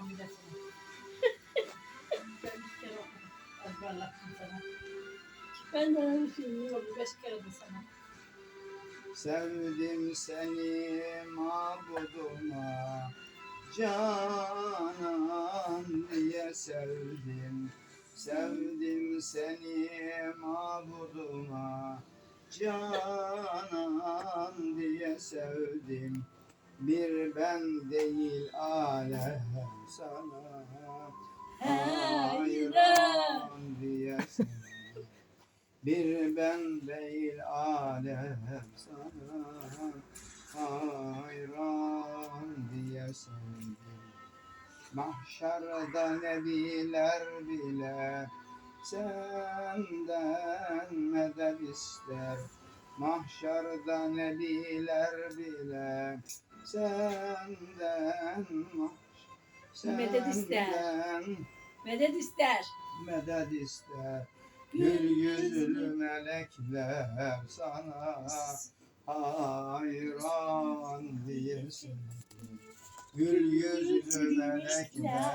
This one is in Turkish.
hamilesini. ben bir kere ezberlettim sana. Ben de öyle Çok beş kere de sana. Sevdim seni mabuduma Canan diye sevdim Sevdim seni mabuduma Canan diye sevdim Bir ben değil alem sana Hayran diye sevdim bir ben değil alem sana hayran diye sevdim. Mahşerde nebiler bile senden medet ister. Mahşerde nebiler bile senden mahş- Medet ister. senden Medet ister. medet ister. Gül yüzlü melekler sana hayran diyesin. Gül yüzlü melekler